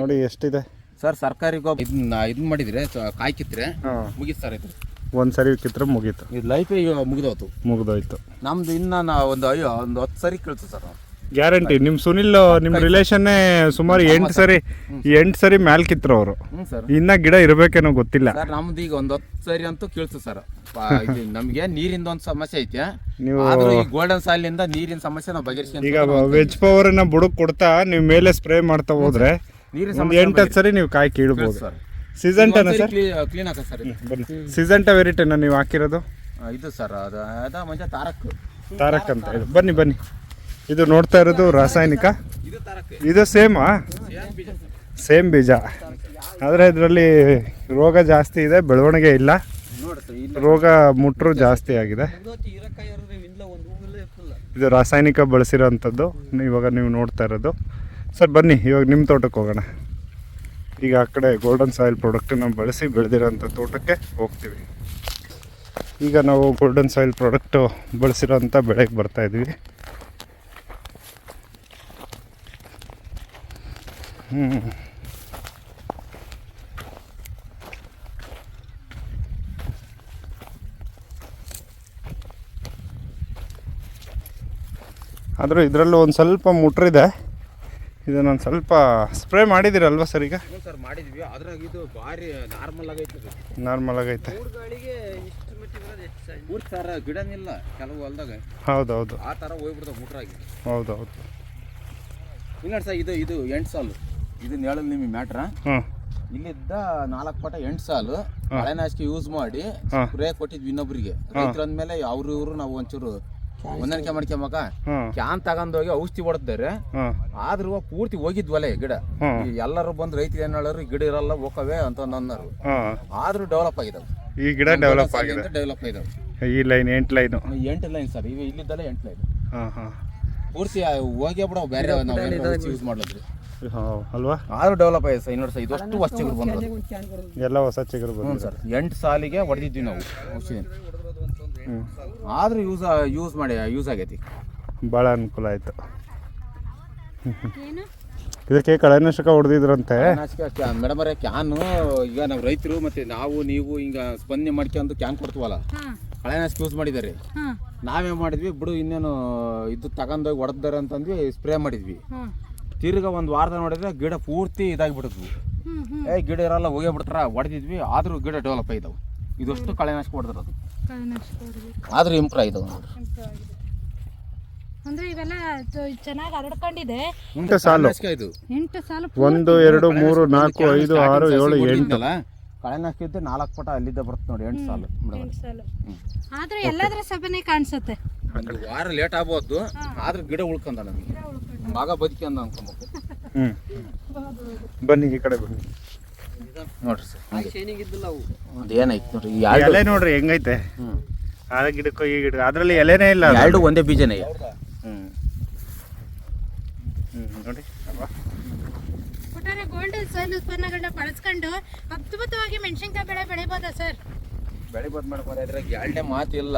Speaker 2: ನೋಡಿ ಎಷ್ಟಿದೆ?
Speaker 1: ಸರ್ ಸರ್ಕಾರಿ ಗೊಬ್ಬರ ಇದನ್ನ ಇದನ್ನ ಮಾಡಿದ್ರೆ ಕಾಯ್ಕಿತ್ರೆ ಸರ್ ಇದು.
Speaker 2: ಒಂದು ಸರಿ ಕಿತ್ರೆ ಮುಗೀತು.
Speaker 1: ಇದು ಲೈಫೇ ಮುಗಿದೋತು
Speaker 2: ಮುಗಿದೋಯ್ತು.
Speaker 1: ನಮ್ದು ಇನ್ನ ನಾ ಒಂದು ಅಯ್ಯೋ ಒಂದು ಹತ್ತು ಸರಿ ಕೇಳ್ತು ಸರ್ ನಾವು.
Speaker 2: ಗ್ಯಾರಂಟಿ ನಿಮ್ಮ ಸುನಿಲ್ ನಿಮ್ಮ ರಿಲೇಷನ್ನೇ ಸುಮಾರು ಎಂಟು ಸರಿ ಎಂಟು ಸರಿ ಮ್ಯಾಲ್ ಕಿತ್ರು ಅವರು.
Speaker 1: ಹ್ಞೂ ಸರ್.
Speaker 2: ಇನ್ನ ಗಿಡ ಇರಬೇಕೇನೋ ಗೊತ್ತಿಲ್ಲ.
Speaker 1: ಸರ್ ನಮ್ದು ಈಗ ಒಂದು ಹತ್ತು ಸರಿ ಅಂತೂ ಕೇಳ್ತು ಸರ್. ನಮಗೆ ನೀರಿಂದ ಒಂದು ಸಮಸ್ಯೆ ಐತೆ.
Speaker 2: ನೀವು
Speaker 1: ಆದ್ರೂ ಈ ಗೋಲ್ಡನ್ ಸಾಲಿಂದ ನೀರಿನ ಸಮಸ್ಯೆ ನಾವು ಬಗೆಹರಿಸಿ
Speaker 2: ಈಗ ವೆಜ್ ಪವರ್ನ ಬುಡಕ್ ಕೊಡ್ತಾ ನೀವು ಮೇಲೆ ಸ್ಪ್ರೇ ಮಾಡ್ತಾ ಹೋದ್ರೆ
Speaker 1: ನೀರಿನ
Speaker 2: ಒಂದು
Speaker 1: ಸಮಸ್ಯೆ
Speaker 2: ಎಂಟು ಹತ್ತು ಸರಿ ನೀವು ಕಾಯಿ ಕೀಳ್ಬೋದು.
Speaker 1: ಸರ್.
Speaker 2: ಸಿಸಂಟನ ಸರ್
Speaker 1: ಕ್ಲೀನ್ ಹಾಕ ಸರ್ ಇದು.
Speaker 2: ಬನ್ನಿ. ಸಿಸಂಟ ವೆರಿಟನ ನೀವು ಹಾಕಿರೋದು?
Speaker 1: ಆ, ಇದು ಸರ್ ಅದು ಅದ ಮಂಜ ತಾರಕ್.
Speaker 2: ತಾರಕ್ ಅಂತ ಇದು. ಬನ್ನಿ ಬನ್ನಿ. ಇದು ನೋಡ್ತಾ ಇರೋದು ರಾಸಾಯನಿಕ?
Speaker 1: ಇದು ತಾರಕ್.
Speaker 2: ಇದು ಸೇಮಾ ಸೇಮ್ ಬೀಜ. ಆದರೆ ಇದರಲ್ಲಿ ರೋಗ ಜಾಸ್ತಿ ಇದೆ ಬೆಳವಣಿಗೆ ಇಲ್ಲ.
Speaker 1: ನೋಡಿ ಸರ್ ಇಲ್ಲಿ
Speaker 2: ರೋಗ ಮುಟ್ರು ಜಾಸ್ತಿ ಆಗಿದೆ. ಇದು ರಾಸಾಯನಿಕ ಬಳಸಿರೋಂಥದ್ದು. ಇವಾಗ ನೀವು ನೋಡ್ತಾ ಇರೋದು. ಸರ್ ಬನ್ನಿ ಇವಾಗ ನಿಮ್ಮ ತೋಟಕ್ಕೆ ಹೋಗೋಣ. ಈಗ ಆ ಕಡೆ ಗೋಲ್ಡನ್ ಸಾಯಿಲ್ ಪ್ರಾಡಕ್ಟನ್ನು ಬಳಸಿ ಬೆಳೆದಿರೋಂಥ ತೋಟಕ್ಕೆ ಹೋಗ್ತೀವಿ. ಈಗ ನಾವು ಗೋಲ್ಡನ್ ಸಾಯಿಲ್ ಪ್ರಾಡಕ್ಟು ಬಳಸಿರೋಂಥ ಬೆಳೆಗೆ ಬರ್ತಾ ಇದ್ವಿ. ಹ್ಞೂ ಆದರೂ ಇದರಲ್ಲೂ ಒಂದು ಸ್ವಲ್ಪ ಮುಟ್ರಿದೆ. ಇದನ್ನೊಂದು ಸ್ವಲ್ಪ ಸ್ಪ್ರೇ ಮಾಡಿದ್ದೀರಲ್ವ ಸರ್ ಈಗ?
Speaker 1: ಸರ್ ಮಾಡಿದ್ವಿ. ಅದ್ರಾಗ ಇದು ಭಾರಿ ನಾರ್ಮಲ್ ಆಗೈತೆ ಇದು
Speaker 2: ನಾರ್ಮಲ್ ಆಗೈತೆ
Speaker 1: ಮೂರು ಸರ್ ಗಿಡನಿಲ್ಲ ಕೆಲವು ಹೊಲ್ದಾಗ.
Speaker 2: ಹೌದೌದು.
Speaker 1: ಆ ಥರ ಹೋಗ್ಬಿಡ್ತಾವೆ ಮುಟ್ರಾಗಿ
Speaker 2: ಹೌದೌದು.
Speaker 1: ಇಲ್ಲ ಸರ್ ಇದು ಇದು ಎಂಟು ಸಾಲು. ಇದನ್ನ ಹೇಳಲ್ ನಿಮಗೆ ಮ್ಯಾಟ್ರ. ಇಲ್ಲಿದ್ದ ನಾಲ್ಕು ಪಟ ಎಂಟು ಸಾಲು. ಕಳೆನಾಶಕ ಯೂಸ್ ಮಾಡಿ. ಸ್ಪ್ರೇ ಕೊಟ್ಟಿದ್ವಿ ಇನ್ನೊಬ್ರಿಗೆ. ರೈತರು ಅಂದ್ಮೇಲೆ ಅವ್ರು ಇವರು ನಾವು ಒಂಚೂರು ಹೊಂದಾಣಿಕೆ ಮಾಡ್ಕೊಂಬಕ
Speaker 2: ಮಗ.
Speaker 1: ಕ್ಯಾನ್ ತಗೊಂಡೋಗಿ ಔಷಧಿ ಹೊಡೆದ್ರೆ ಆದ್ರೂ ಪೂರ್ತಿ ಹೋಗಿದ್ವಲೆ ಗಿಡ. ಎಲ್ಲರೂ ಬಂದು ರೈತರು ಏನ್ ಹೇಳೋರು ಗಿಡ ಇರಲ್ಲ ಹೋಗವೆ ಅಂತ ಅನ್ನೋರು. ಆದ್ರೂ ಡೆವಲಪ್ ಆಗಿದಾವೆ.
Speaker 2: ಈ ಗಿಡ ಡೆವಲಪ್ ಆಗಿದೆ.
Speaker 1: ಡೆವಲಪ್ ಆಗಿದಾವೆ.
Speaker 2: ಈ ಲೈನ್ ಎಂಟು ಲೈನ್.
Speaker 1: ಎಂಟು ಲೈನ್ ಸರ್ ಇವು ಇಲ್ಲಿದ್ದಲ್ಲ ಎಂಟು ಲೈನ್.
Speaker 2: ಹಾಂ ಹಾಂ.
Speaker 1: ಪೂರ್ತಿ ಹೋಗಿ ಬಿಡೋ ಬೇರೆ ನಾವು ಯೂಸ್ ಮಾಡಿದ್ರಿ
Speaker 2: ಹಾಂ ಅಲ್ವಾ?
Speaker 1: ಆದ್ರೂ ಡೆವಲಪ್ ಆಗಿದೆ ಸರ್ ಇನ್ನೊಂದು ಸರ್ ಇದಷ್ಟು ಹೊಸ ಚಿಗುರು
Speaker 5: ಬಂದ
Speaker 2: ಎಲ್ಲ ಹೊಸ ಚಿಗುರು
Speaker 1: ಹ್ಞೂ ಸರ್ ಎಂಟು ಸಾಲಿಗೆ ಹೊಡೆದಿದ್ವಿ ನಾವು ಔಷಧಿ ಆದ್ರೂ ಯೂಸ್ ಯೂಸ್ ಮಾಡಿ ಯೂಸ್ ಆಗೈತಿ.
Speaker 2: ಭಾಳ ಅನುಕೂಲ ಆಯಿತು.
Speaker 3: ಏನು?
Speaker 2: ಇದಕ್ಕೆ ಕಳೆನಾಶಕ ಹೊಡೆದಿದ್ರಂತೆ.
Speaker 1: ಮೇಡಮ್ ಅವರೇ ಕ್ಯಾನು ಈಗ ನಾವು ರೈತರು ಮತ್ತೆ ನಾವು ನೀವು ಹಿಂಗ ಸ್ಪಂದನೆ ಮಾಡ್ಕೊಂಡು ಕ್ಯಾನ್ ಕೊಡ್ತೀವಲ್ಲ? ಕಳೆನಾಶಕ ಯೂಸ್ ಮಾಡಿದಾರೆ.
Speaker 3: ನಾವೇ
Speaker 1: ನಾವೇನ್ ಮಾಡಿದ್ವಿ ಬಿಡು ಇನ್ನೇನು ಇದು ತಗೊಂಡೋಗಿ ಹೊಡೆದಾರೆ ಅಂತಂದ್ವಿ ಸ್ಪ್ರೇ ಮಾಡಿದ್ವಿ. ತಿರ್ಗ ಒಂದು ವಾರದ ನೋಡಿದ್ರೆ ಗಿಡ ಪೂರ್ತಿ ಇದಾಗಿ
Speaker 3: ಹ್ಞೂ
Speaker 1: ಏ ಗಿಡ ಇರಲ್ಲ ಹೋಗೇ ಬಿಡ್ತಾರ ಹೊಡೆದಿದ್ವಿ ಆದರೂ ಗಿಡ ಡೆವಲಪ್ ಆಯ್ತವು ಇದಷ್ಟು ಕಳೆನಾಶಕ ಹೊಡೆದಿರೋದು. ಆದ್ರೂ ಇಂಪ್ರೂವ್ ಆಯ್ತು ಅಂದ್ರೆ
Speaker 3: ಆಗಿದೆ. ಅಂದರೆ ಇವೆಲ್ಲ ಚೆನ್ನಾಗಿ ಹರಡ್ಕೊಂಡಿದೆ.
Speaker 2: ಎಂಟು ಸಾಲು.
Speaker 1: ಇದು.
Speaker 3: ಎಂಟು ಸಾಲು
Speaker 2: ಒಂದು ಎರಡು ಮೂರು ನಾಲ್ಕು ಐದು ಆರು ಏಳು ಎಂಟು.
Speaker 1: ಕಳೆನಾಶಕ ಇದ್ದೆ ನಾಲ್ಕು ಪಟ ಅಲ್ಲಿದ್ದ ಬರುತ್ತೆ ನೋಡಿ ಎಂಟು ಸಾಲು
Speaker 3: ಎಂಟು ಸಾಲು. ಆದ್ರೆ ಎಲ್ಲಾದ್ರ ಸಭೆನೇ ಕಾಣಿಸುತ್ತೆ.
Speaker 1: ವಾರ ಲೇಟ್ ಆಗ್ಬೋದು. ಆದ್ರೆ ಗಿಡ ಉಳ್ಕೊಂಡ ನಮಗೆ. ಮಗ ಅಂದ ಅನ್ಕೊಬೇಕು
Speaker 2: ಹ್ಞೂ ಬನ್ನಿ ಈ ಕಡೆ ಬನ್ನಿ.
Speaker 1: ನೋಡ್ರಿ ಸರ್. ಅದೇನೈತೆ ನೋಡ್ರಿ ಈ
Speaker 2: ಎಲೆ
Speaker 1: ಎರಡು
Speaker 2: ನೋಡ್ರಿ ಹೆಂಗೈತೆ?
Speaker 1: ಹ್ಮ್.
Speaker 2: ಆ ಗಿಡಕ್ಕೂ ಈ ಗಿಡ ಅದರಲ್ಲಿ ಎಲೆನೇ ಇಲ್ಲ ಅದು.
Speaker 1: ಎರಡು ಒಂದೇ ಬೀಜನೇ.
Speaker 2: ಹ್ಮ್. ಹ್ಮ್ ನೋಡಿ. ಅಲ್ವಾ?
Speaker 3: ಒಟ್ಟಾರೆ ಗೋಲ್ಡನ್ ಸಾಯಿಲ್ ಉತ್ಪನ್ನಗಳನ್ನ ಬಳಸ್ಕೊಂಡು ಅದ್ಭುತವಾಗಿ ಮೆಣಸಿನ್ಕಾಯಿ ಬೆಳೆ ಬೆಳಿಬೋದಾ ಸರ್?
Speaker 1: ಬೆಳಿಬೋದು ಮೇಡಮ್ ಇದ್ರಾಗ ಎರಡನೇ ಮಾತು ಇಲ್ಲ.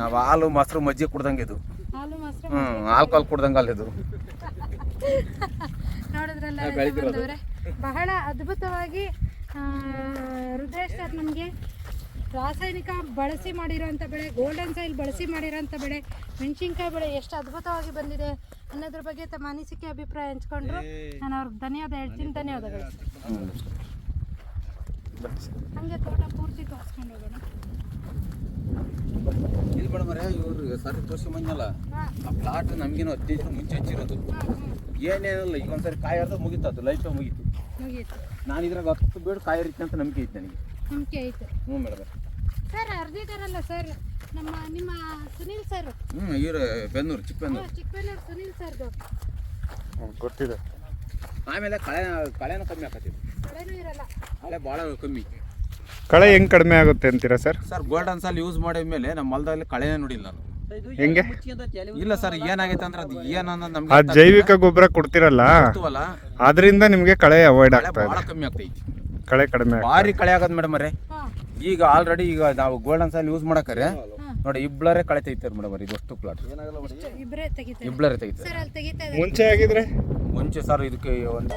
Speaker 1: ನಾವು ಹಾಲು ಮೊಸರು ಮಜ್ಜಿಗೆ ಕುಡ್ದಂಗೆ ಇದು.
Speaker 3: ಹಾಲು ಮೊಸರು
Speaker 1: ಹ್ಮ್ ಆಲ್ಕೋಹಾಲ್ ಕುಡ್ದಂಗೆ ಅಲ್ಲ ಇದು.
Speaker 3: ನೋಡಿದ್ರಲ್ಲ ರೈತ? ಬಹಳ ಅದ್ಭುತವಾಗಿ ರುದ್ರೇಶ್ ಸರ್ ನಮಗೆ ರಾಸಾಯನಿಕ ಬಳಸಿ ಮಾಡಿರೋಂಥ ಬೆಳೆ ಗೋಲ್ಡನ್ ಸಾಯಿಲ್ ಬಳಸಿ ಮಾಡಿರೋಂಥ ಬೆಳೆ ಮೆಣಸಿನ್ಕಾಯಿ ಬೆಳೆ ಎಷ್ಟು ಅದ್ಭುತವಾಗಿ ಬಂದಿದೆ ಅನ್ನೋದ್ರ ಬಗ್ಗೆ ತಮ್ಮ ಅನಿಸಿಕೆ ಅಭಿಪ್ರಾಯ ಹಂಚ್ಕೊಂಡ್ರು. ನಾನು ಅವ್ರಿಗೆ ಧನ್ಯವಾದ ಹೇಳ್ತೀನಿ ಧನ್ಯವಾದಗಳು. ಹಂಗೆ ತೋಟ ಪೂರ್ತಿ ತೋರಿಸ್ಕೊಂಡು ಹೋಗೋಣ.
Speaker 1: ಇಲ್ಲಿ ಮೇಡಮ್ ಇವ್ರು ಸರಿ ತೋರಿಸಿ ಆ ಪ್ಲಾಟ್ ನಮಗೇನು ಹದಿನೈದು ಮುಂಚೆ ಹಚ್ಚಿರೋದು. ಏನೇನಲ್ಲ ಈಗ ಒಂದ್ಸರಿ ಕಾಯಿ ಮುಗೀತು ಅದು ಲೈಫ್ ಮುಗೀತು.
Speaker 3: ಮುಗೀತು.
Speaker 1: ನಾನು ಇದ್ರಾಗ ಹತ್ತು ಬೇಡ ಕಾಯಿ ಹರಿತೆ ಅಂತ ನಂಬಿಕೆ ಐತೆ ನನಗೆ?
Speaker 3: ನಂಬಿಕೆ ಐತೆ.
Speaker 1: ಹ್ಞೂ ಮೇಡಮ್.
Speaker 3: ಸರ್ ಅರ್ಜಿದಾರಲ್ಲ ಸರ್ ನಮ್ಮ ನಿಮ್ಮ ಸುನೀಲ್ ಸರ್.
Speaker 1: ಹ್ಞೂ ಇವ್ರು ಬೆನ್ನೂರು ಚಿಕ್ಕಬೆನ್ನೂರು.
Speaker 3: ಚಿಕ್ಕಬೆನ್ನೂರು ಸುನೀಲ್ ಸರ್ದು.
Speaker 2: ಹ್ಮ್, ಗೊತ್ತಿದೆ.
Speaker 1: ಆಮೇಲೆ ಕಳೆ ಕಳೆನೂ ಕಮ್ಮಿ ಆಕತ್ತೀವಿ ಭಾಳ ಕಮ್ಮಿ.
Speaker 2: ಕಳೆ ಹೆಂಗ್ ಕಡಿಮೆ ಆಗುತ್ತೆ ಅಂತೀರಾ sir?
Speaker 1: Sir golden soil use ಮಾಡಿದ ಮೇಲೆ ನಮ್ಮ ಹೊಲದಲ್ಲಿ ಕಳೆನೇ ನೋಡಿಲ್ಲ ನಾನು
Speaker 2: ಹೆಂಗೆ?
Speaker 1: ಇಲ್ಲ ಸರ್ ಏನಾಗೈತೆ ಅಂದ್ರೆ ಅದು ಏನು ಅನ್ನೋದು
Speaker 2: ಆ
Speaker 1: ನಮ್ಗೆ
Speaker 2: ಜೈವಿಕ ಗೊಬ್ಬರ ಕೊಡ್ತಿರಲ್ಲ?
Speaker 1: ಗೊತ್ತುವಲ್ಲ
Speaker 2: ಅದರಿಂದ ನಿಮಗೆ ಕಳೆ ಅವಾಯ್ಡ್
Speaker 1: ಕಳೆ
Speaker 2: ಆಗ್ತಾ
Speaker 1: ಭಾಳ
Speaker 2: ಇದೆ.
Speaker 1: ಕಮ್ಮಿ ಆಗ್ತೈತಿ.
Speaker 2: ಕಳೆ ಕಡಿಮೆ
Speaker 1: ಭಾರಿ ಕಳೆ ಆಗೋದು ಮೇಡಮ್ ಅರೇ
Speaker 3: ಹಾಂ.
Speaker 1: ಈಗ ಆಲ್ರೆಡಿ ಈಗ ನಾವು ಗೋಲ್ಡನ್ ಸಾಲ್ ಯೂಸ್ ಮಾಡಕ್ರೆ ನೋಡಿ ಇಬ್ಳರೇ ಕಳೆ ತೆಗಿತಾರೆ ಮೇಡಮ್ ಇದು ಅಷ್ಟು ಪ್ಲಾಟ್
Speaker 3: ಇಬ್ಬರೇ ತೆಗಿತಾರೆ
Speaker 1: ಇಬ್ಳರೇ ತೆಗಿತಾರೆ
Speaker 3: ಸರ್ ಅಲ್ಲಿ ತೆಗಿತಾ
Speaker 2: ಮುಂಚೆ ಆಗಿದ್ರೆ
Speaker 1: ಮುಂಚೆ ಸರ್ ಇದಕ್ಕೆ ಒಂದು